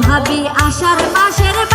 ভাবি আষাঢ় মাসের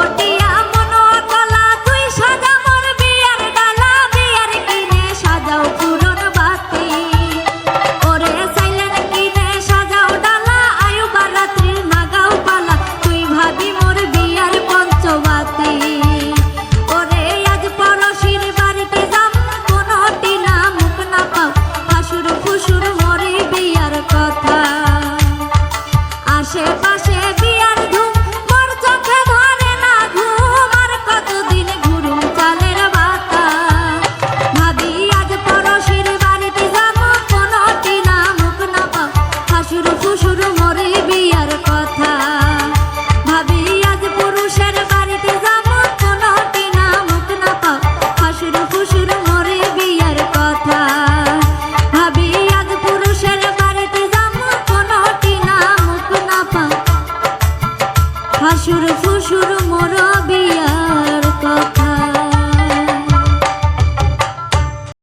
Por ti. হাসুর ফুসুর মোর বিয়ার